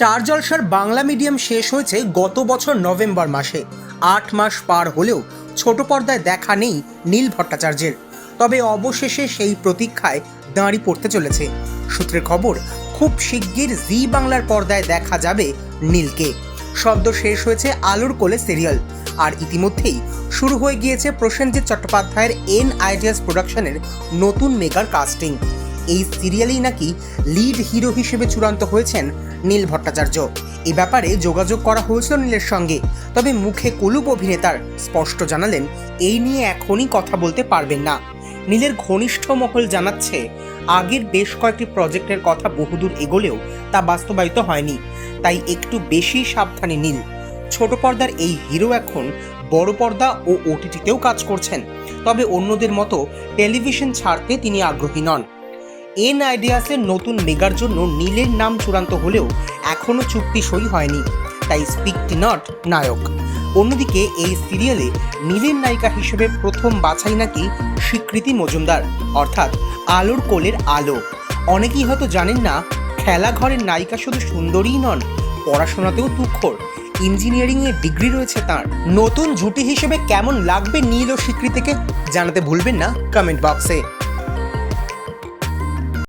Star জলসার Bangla medium শেষ হয়েছে গত বছর নভেম্বর মাসে। আট মাস পার হলেও ছোট পর্দায় দেখা নেই নীল ভট্টাচার্যের। তবে অবশেষে সেই প্রতীক্ষায় দাঁড়ি পড়তে চলেছে। সূত্রের খবর, খুব শিগগির জি বাংলার পর্দায় দেখা যাবে নীলকে। সদ্য শেষ হয়েছে আলুর কোলে সিরিয়াল। আর ইতিমধ্যেই শুরু হয়ে গিয়েছে প্রসেনজিৎ চট্টোপাধ্যায়ের এন আইডিয়াস প্রোডাকশনের নতুন মেগার কাস্টিং। এই সিরিয়ালেই নাকি লিড হিরো হিসেবে চূড়ান্ত হয়েছেন নীল ভট্টাচার্য। এ ব্যাপারে যোগাযোগ করা হয়েছিল নীলের সঙ্গে। তবে মুখে কুলুপ অভিনেতার স্পষ্ট জানালেন, এই নিয়ে এখনই কথা বলতে পারবেন না। নীলের ঘনিষ্ঠ মহল জানাচ্ছে, আগের বেশ কয়েকটি প্রজেক্টের কথা বহুদূর এগোলেও তা বাস্তবায়িত হয়নি। তাই একটু বেশি সাবধানী নীল। ছোট পর্দার এই হিরো এখন বড় পর্দা ও ওটিটিতেও কাজ করছেন। তবে অন্যদের মতো টেলিভিশন ছাড়তে তিনি আগ্রহী নন। এন আইডিয়াসের নতুন মেগার জন্য নীলের নাম চূড়ান্ত হলেও এখনও চুক্তি সই হয়নি। তাই স্পিক স্পিকটি নট নায়ক। অন্যদিকে এই সিরিয়ালে নীলের নায়িকা হিসেবে প্রথম বাছাই নাকি স্বীকৃতি মজুমদার, অর্থাৎ আলোর কোলের আলো। অনেকেই হয়তো জানেন না, খেলাঘরের নায়িকা শুধু সুন্দরীই নন, পড়াশোনাতেও তুখর ইঞ্জিনিয়ারিংয়ে ডিগ্রি রয়েছে তার। নতুন জুটি হিসেবে কেমন লাগবে নীল ও স্বীকৃতিকে জানাতে ভুলবেন না কমেন্ট বক্সে।